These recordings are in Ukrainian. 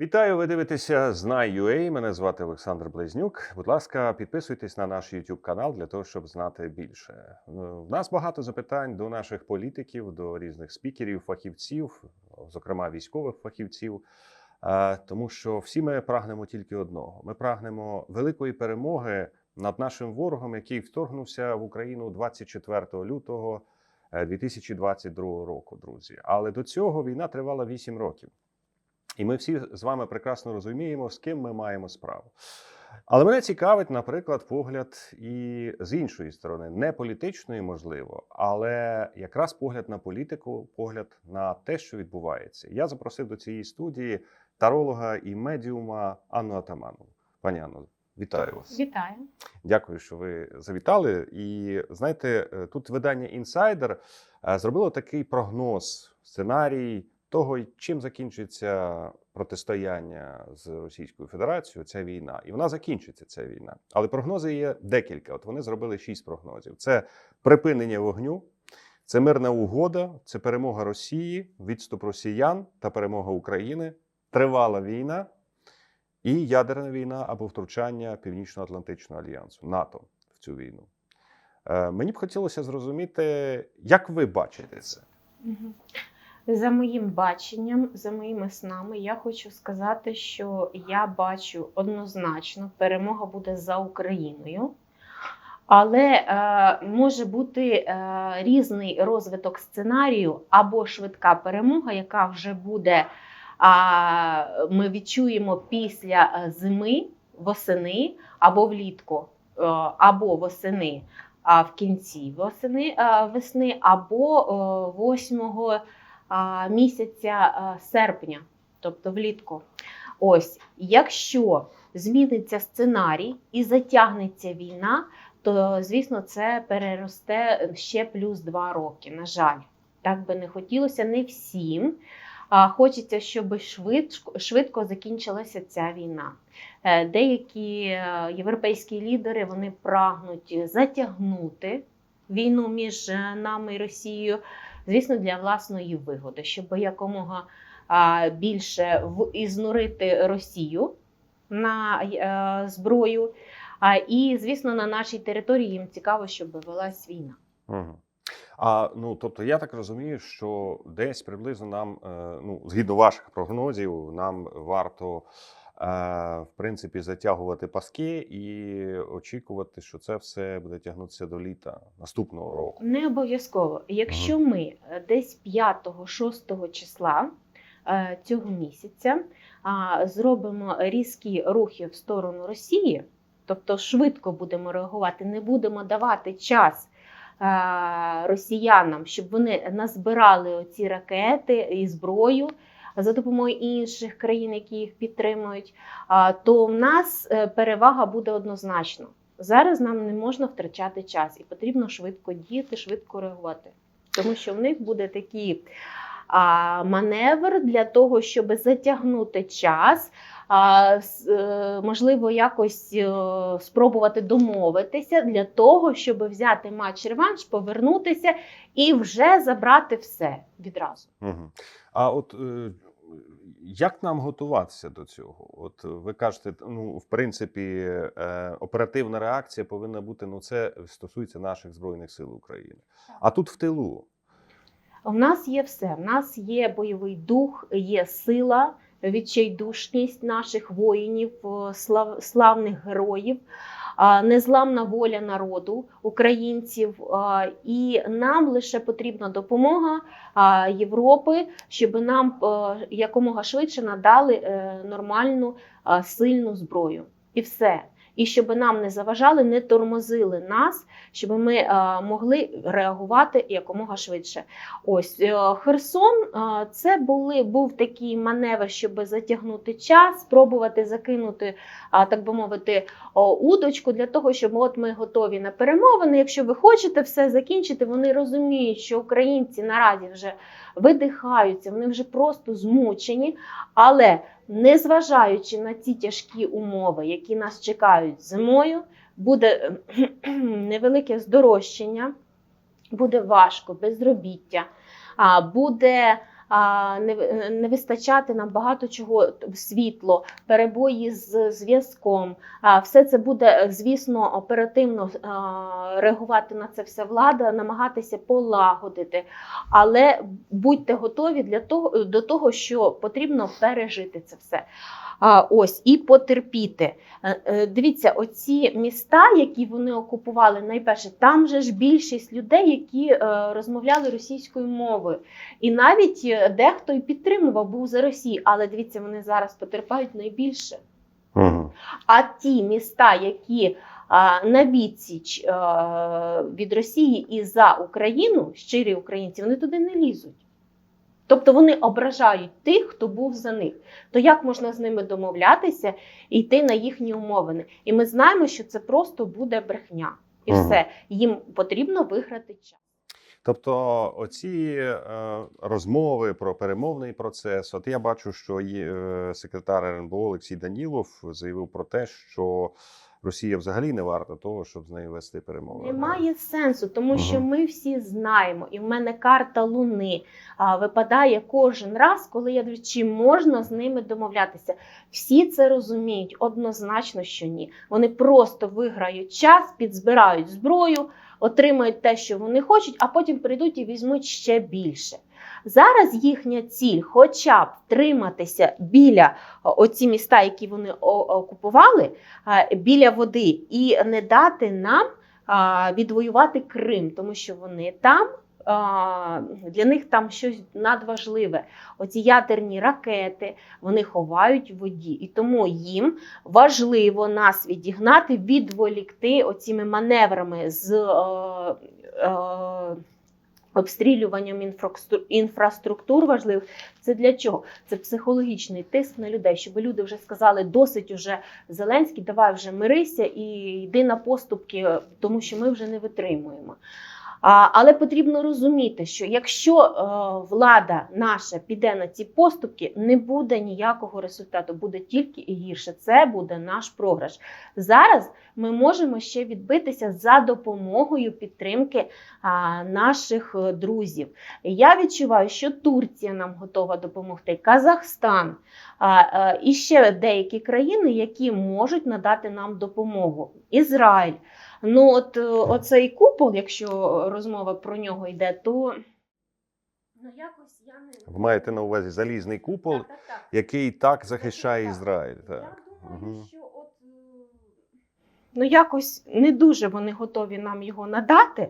Вітаю, ви дивитеся Знай.ua. Мене звати Олександр Близнюк. Будь ласка, підписуйтесь на наш YouTube канал для того, щоб знати більше. Ну, В нас багато запитань до наших політиків, до різних спікерів, фахівців, зокрема військових фахівців. Е, Тому що всі ми прагнемо тільки одного: ми прагнемо великої перемоги над нашим ворогом, який вторгнувся в Україну 24 лютого е, 2022 року, друзі. Але до цього війна тривала 8 років. І ми всі з вами прекрасно розуміємо, з ким ми маємо справу. Але мене цікавить, наприклад, погляд і з іншої сторони, не політичної, можливо, але якраз погляд на політику, погляд на те, що відбувається. Я запросив до цієї студії таролога і медіума Анну Атаманову. Пані Анно, вітаю вас. Вітаю. Дякую, що ви завітали. І знаєте, е, тут видання Інсайдер е, зробило такий прогноз, сценарій того, чим закінчиться протистояння з Російською Федерацією, ця війна, і вона закінчиться ця війна. Але прогнози є декілька. От вони зробили шість прогнозів: це припинення вогню, це мирна угода, це перемога Росії, відступ росіян та перемога України, тривала війна і ядерна війна або втручання Північно-Атлантичного альянсу НАТО в цю війну. Е, Мені б хотілося зрозуміти, як ви бачите це. За моїм баченням, за моїми снами, я хочу сказати, що я бачу однозначно, перемога буде за Україною. Але е, може бути е, різний розвиток сценарію або швидка перемога, яка вже буде, а, ми відчуємо після е, зими, восени або влітку, е, або восени, а в кінці восени, е, весни, або е, 8 а, місяця серпня, тобто влітку. Ось, якщо зміниться сценарій і затягнеться війна, то звісно це переросте ще плюс два роки. На жаль, так би не хотілося не всім. Хочеться, щоб швидко, швидко закінчилася ця війна. Е, Деякі е, європейські лідери вони прагнуть затягнути війну між е, нами і Росією звісно, для власної вигоди, щоб якомога більше ізнурити Росію на е, зброю. І, звісно, на нашій території їм цікаво, щоб велась війна. Угу. А ну тобто, я так розумію, що десь приблизно нам, е, ну згідно ваших прогнозів, нам варто. В принципі, затягувати паски і очікувати, що це все буде тягнутися до літа наступного року. Не обов'язково. Якщо ми е, десь 5-6 числа е, цього місяця зробимо різкі рухи в сторону Росії, тобто швидко будемо реагувати, не будемо давати час е, росіянам, щоб вони назбирали оці ракети і зброю. За допомогою інших країн, які їх підтримують, то в нас е, перевага буде однозначно. Зараз нам не можна втрачати час і потрібно швидко діяти, швидко реагувати. Тому що в них буде такий а, маневр для того, щоб затягнути час, а, е, можливо, якось е, спробувати домовитися для того, щоб взяти матч-реванш, повернутися і вже забрати все відразу. Угу. А от як нам готуватися до цього? От ви кажете, ну в принципі, е, оперативна реакція повинна бути. Ну, це стосується наших збройних сил України. А тут в тилу. У нас є все. У нас є бойовий дух, є сила, відчайдушність наших воїнів, е, слав, славних героїв, незламна воля народу, українців. І нам лише потрібна допомога Європи, щоб нам якомога швидше надали е, нормальну сильну зброю. І все. І щоб нам не заважали, не тормозили нас, щоб ми е, могли реагувати якомога швидше. Ось е, Херсон е, це були, був такий маневр, щоб затягнути час, спробувати закинути, так би мовити, удочку для того, щоб от ми готові на перемовини. Якщо ви хочете все закінчити, вони розуміють, що українці наразі вже видихаються, вони вже просто змучені. Але незважаючи на ці тяжкі умови, які нас чекають зимою, буде невелике здорожчання, буде важко, безробіття, буде не, вистачати нам багато чого світло, перебої з зв'язком. Все це буде, е, звісно, оперативно реагувати на це все влада, намагатися полагодити. Але будьте готові для того, до того, що потрібно пережити це все. А, ось і потерпіти. Е, е, Дивіться, оці міста, які вони окупували, найперше, там же ж більшість людей, які е, розмовляли російською мовою. І навіть дехто і підтримував, був за Росію, але дивіться, вони зараз потерпають найбільше. Угу. А ті міста, які на відсіч від Росії і за Україну, щирі українці, вони туди не лізуть. Тобто вони ображають тих, хто був за них. То як можна з ними домовлятися і йти на їхні умовини? І ми знаємо, що це просто буде брехня. І Мгм. все. Їм потрібно виграти час. Тобто, оці е, розмови про перемовний процес. От я бачу, що є, е, секретар РНБО Олексій Данілов заявив про те, що Росія взагалі не варта того, щоб з нею вести перемовини. Немає сенсу, тому що ми всі знаємо, і в мене карта Луни а, випадає кожен раз, коли я дивлюсь, чи можна з ними домовлятися. Всі це розуміють однозначно, що ні. Вони просто виграють час, підзбирають зброю, отримають те, що вони хочуть, а потім прийдуть і візьмуть ще більше. Зараз їхня ціль, хоча б втриматися біля о, оці міста, які вони окупували, біля води, і не дати нам відвоювати Крим, тому що вони там. Для них там щось надважливе. Оці ядерні ракети вони ховають в воді, і тому їм важливо нас відігнати, відволікти оціми маневрами з е, е, обстрілюванням інфраструк- інфраструктур важливих. Це для чого? Це психологічний тиск на людей, щоб люди вже сказали, досить уже Зеленський, давай вже мирися і йди на поступки, тому що ми вже не витримуємо. Але потрібно розуміти, що якщо е, влада наша піде на ці поступки, не буде ніякого результату, буде тільки і гірше. Це буде наш програш. Зараз ми можемо ще відбитися за допомогою підтримки наших е, друзів. Я відчуваю, що Турція нам готова допомогти, Казахстан а, і ще деякі країни, які можуть надати нам допомогу. Ізраїль. Ну, от е, оцей купол, якщо розмова про нього йде, то ну якось я не Ви маєте на увазі залізний купол, Так, так, так. який так захищає Так. Ізраїль. Я Так. думаю, Мгм. що от е, ну якось не дуже вони готові нам його надати.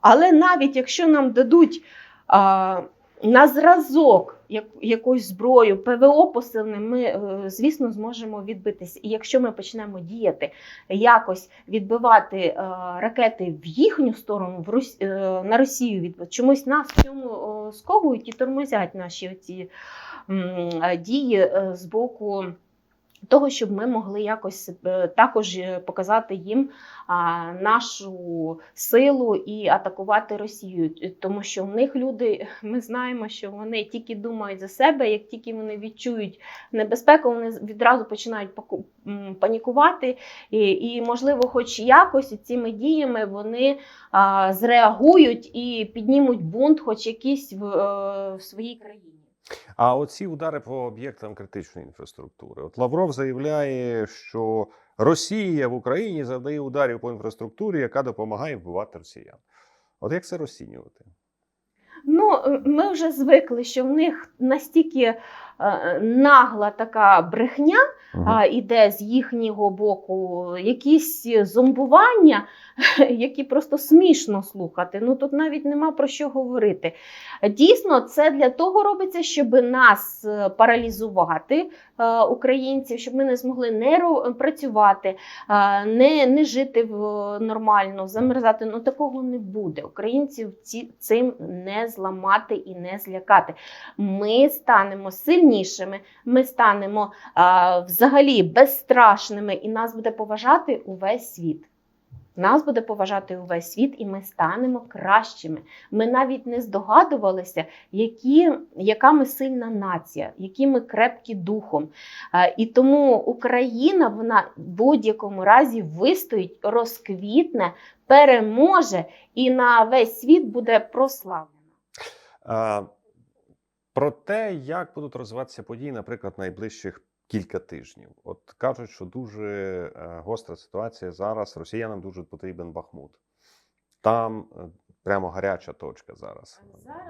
Але навіть якщо нам дадуть а, на зразок якусь зброю, ПВО посилене, ми, е, звісно, зможемо відбитися. І якщо ми почнемо діяти, якось відбивати е, ракети в їхню сторону, в Рус... е, на Росію від чомусь нас в цьому сковують і тормозять наші оці дії з боку. Того, щоб ми могли якось е, також е, показати їм нашу силу і атакувати Росію, тому що в них люди, ми знаємо, що вони тільки думають за себе. Як тільки вони відчують небезпеку, вони відразу починають панікувати, і, і можливо, хоч якось цими діями вони зреагують і піднімуть бунт, хоч якийсь в, е, в своїй країні. А оці удари по об'єктам критичної інфраструктури. От Лавров заявляє, що Росія в Україні завдає ударів по інфраструктурі, яка допомагає вбивати росіян. От як це розцінювати? Ну, е, ми вже звикли, що в них настільки нагла така брехня а, іде з їхнього боку, якісь зомбування, які просто смішно слухати. Ну тут навіть нема про що говорити. Дійсно, це для того робиться, щоб нас е, паралізувати, е, українців, щоб ми не змогли не працювати, е, не, не жити в, нормально, замерзати. Ну такого не буде. Українців ці, цим не зламати і не злякати. Ми станемо сильнішими, ми станемо а, взагалі безстрашними, і нас буде поважати увесь світ. Нас буде поважати увесь світ, і ми станемо кращими. Ми навіть не здогадувалися, які, яка ми сильна нація, які ми крепкі духом. І тому Україна вона в будь-якому разі вистоїть, розквітне, переможе і на весь світ буде прославлена. Про те, як будуть розвиватися події, наприклад, найближчих кілька тижнів. От кажуть, що дуже е, гостра ситуація зараз. Росіянам дуже потрібен Бахмут. Там е, прямо гаряча точка зараз,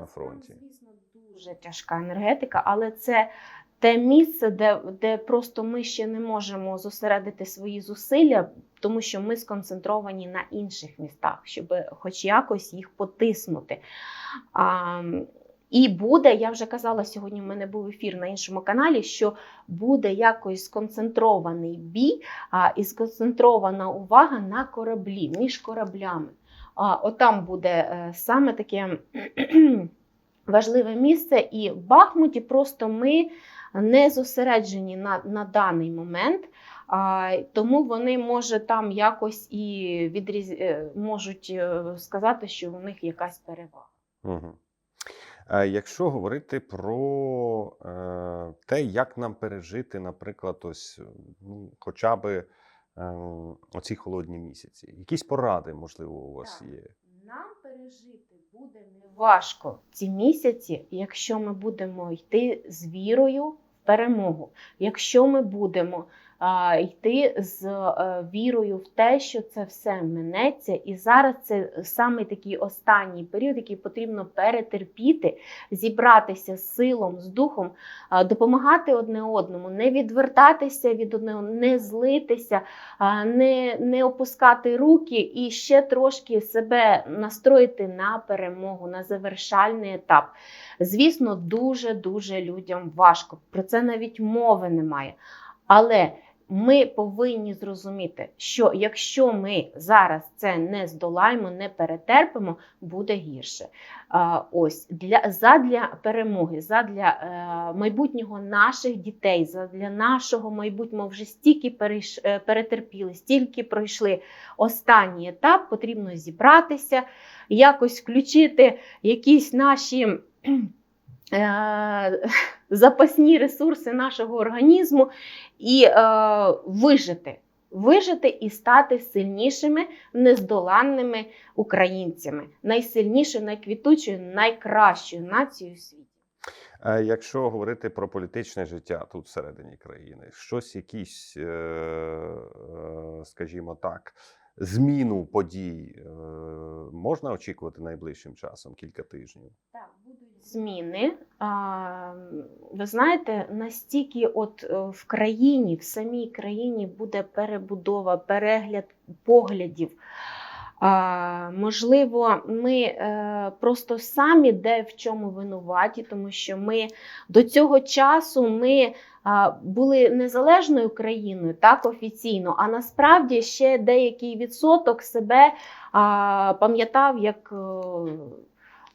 на фронті. Там, звісно, дуже тяжка енергетика, але це те місце, де, де просто ми ще не можемо зосередити свої зусилля, тому що ми сконцентровані на інших містах, щоб хоч якось їх потиснути. А, і буде, я вже казала сьогодні, в мене був ефір на іншому каналі, що буде якось сконцентрований бій а, і сконцентрована увага на кораблі, між кораблями. А, отам буде е, саме таке важливе місце, і в Бахмуті просто ми не зосереджені на, на даний момент. А, тому вони може там якось і відріз... е, можуть е, сказати, що у них якась перевага. Угу. Е, Якщо говорити про е, те, як нам пережити, наприклад, ось ну, хоча б е, оці холодні місяці, якісь поради, можливо, у вас Так. є. Нам пережити буде неважко ці місяці, якщо ми будемо йти з вірою в перемогу, якщо ми будемо йти з е, вірою в те, що це все минеться, і зараз це саме такий останній період, який потрібно перетерпіти, зібратися з силом, з духом, допомагати одне одному, не відвертатися від одного, не злитися, не, не опускати руки і ще трошки себе настроїти на перемогу, на завершальний етап. Звісно, дуже-дуже людям важко. Про це навіть мови немає. Але ми повинні зрозуміти, що якщо ми зараз це не здолаємо, не перетерпимо, буде гірше. Ось для задля перемоги, задля е, майбутнього наших дітей, задля нашого майбутнього вже стільки е, перетерпіли, стільки пройшли останній етап, потрібно зібратися, якось включити якісь наші. Е, Запасні ресурси нашого організму і е, вижити, вижити і стати сильнішими, нездоланними українцями, найсильнішою, найквітучою, найкращою нацією у світі. Е, Якщо говорити про політичне життя тут всередині країни, щось якісь, е, е, скажімо так, зміну подій е, можна очікувати найближчим часом, кілька тижнів. Так, зміни. Ви знаєте, настільки от е, в країні, в самій країні буде перебудова, перегляд поглядів. Можливо, ми е, просто самі де в чому винуваті, тому що ми до цього часу ми були незалежною країною, так офіційно, а насправді ще деякий відсоток себе пам'ятав як.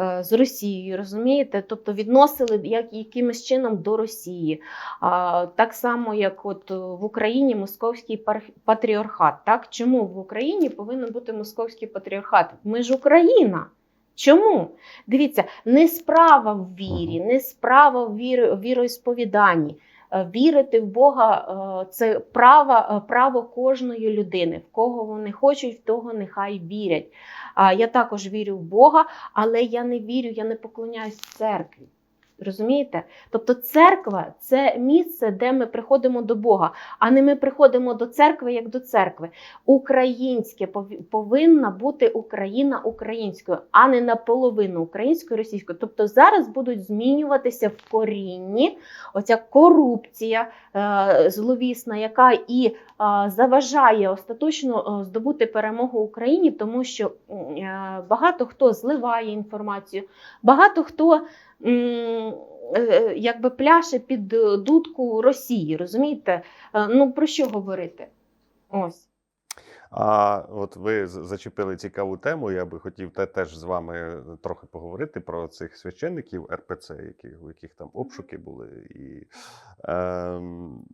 Е, З Росією, розумієте? Тобто відносили як якимось чином до Росії. А, так само, як от е, в Україні московський патріархат. Так? Чому в Україні повинен бути московський патріархат? Ми ж Україна. Чому? Дивіться, не справа в вірі, не справа в віро, в віроісповіданні. Е, Вірити в Бога е, це право, е, право кожної людини. В кого вони хочуть, в того нехай вірять. А я також вірю в Бога, але я не вірю, я не поклоняюсь церкві. Розумієте? Тобто церква це місце, де ми приходимо до Бога, а не ми приходимо до церкви як до церкви. Українське пов- повинна бути Україна українською, а не наполовину українською російською. Тобто зараз будуть змінюватися в корінні оця корупція е, зловісна, яка і е, заважає остаточно е, здобути перемогу Україні, тому що багато хто зливає інформацію, багато хто якби пляше під е, дудку Росії. Розумієте? Е, Ну про що говорити? Ось. А от ви зачепили цікаву тему. Я би хотів те теж з вами трохи поговорити про цих священників РПЦ, які, у яких там обшуки були. І, ем,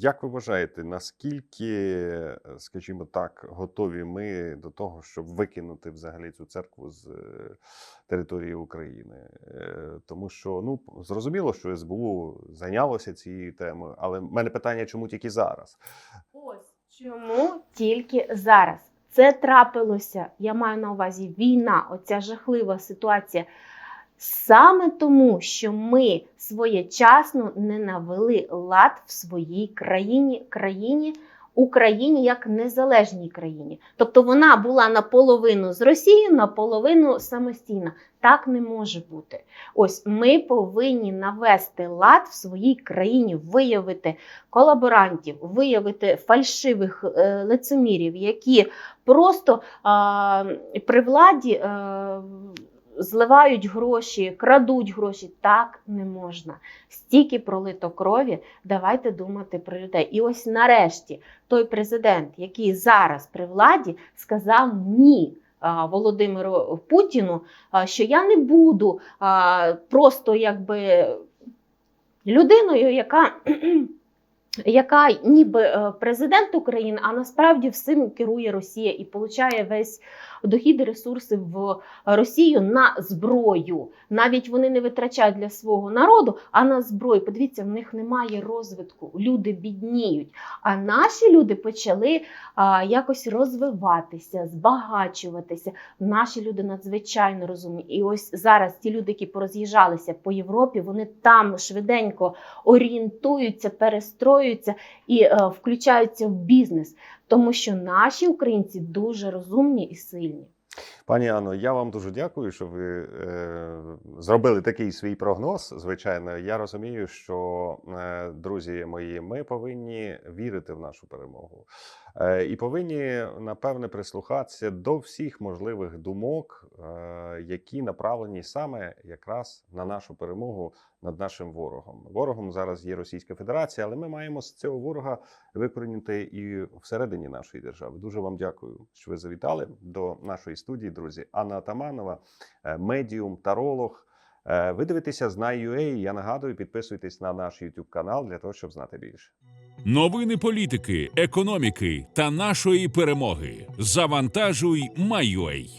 як ви вважаєте, наскільки, скажімо так, готові ми до того, щоб викинути взагалі цю церкву з е, території України? Е, Тому що ну зрозуміло, що СБУ зайнялося цією темою, але в мене питання, чому тільки зараз? Ось чому тільки зараз. Це трапилося, я маю на увазі війна, оця жахлива ситуація. Саме тому, що ми своєчасно не навели лад в своїй країні, країні Україні як незалежній країні. Тобто вона була наполовину з Росією, наполовину самостійна. Так не може бути. Ось ми повинні навести лад в своїй країні, виявити колаборантів, виявити фальшивих е, лицемірів, які просто а, при владі. Е, Зливають гроші, крадуть гроші. Так не можна. Стільки пролито крові. Давайте думати про людей. І ось нарешті той президент, який зараз при владі, сказав ні. Володимиру Путіну, що я не буду просто якби людиною, яка, яка ніби е, президент України, а насправді всім керує Росія і получає весь дохід і ресурси в Росію на зброю. Навіть вони не витрачають для свого народу, а на зброю. Подивіться, в них немає розвитку, люди бідніють. А наші люди почали а, якось розвиватися, збагачуватися. Наші люди надзвичайно розумні. І ось зараз ті люди, які пороз'їжджалися по Європі, вони там швиденько орієнтуються, перестроюються і е, включаються в бізнес, тому що наші українці дуже розумні і сильні. Пані Анно, я вам дуже дякую, що ви е, зробили такий свій прогноз. Звичайно, я розумію, що е, друзі мої, ми повинні вірити в нашу перемогу е, і повинні напевне прислухатися до всіх можливих думок, е, які направлені саме якраз на нашу перемогу над нашим ворогом. Ворогом зараз є Російська Федерація, але ми маємо з цього ворога викорінити і всередині нашої держави. Дуже вам дякую, що ви завітали до нашої студії, друзі. Анна Атаманова, медіум, таролог. Е, Ви дивитеся Знай.ua. Я нагадую, підписуйтесь на наш YouTube канал для того, щоб знати більше. Новини політики, економіки та нашої перемоги. Завантажуй Майой.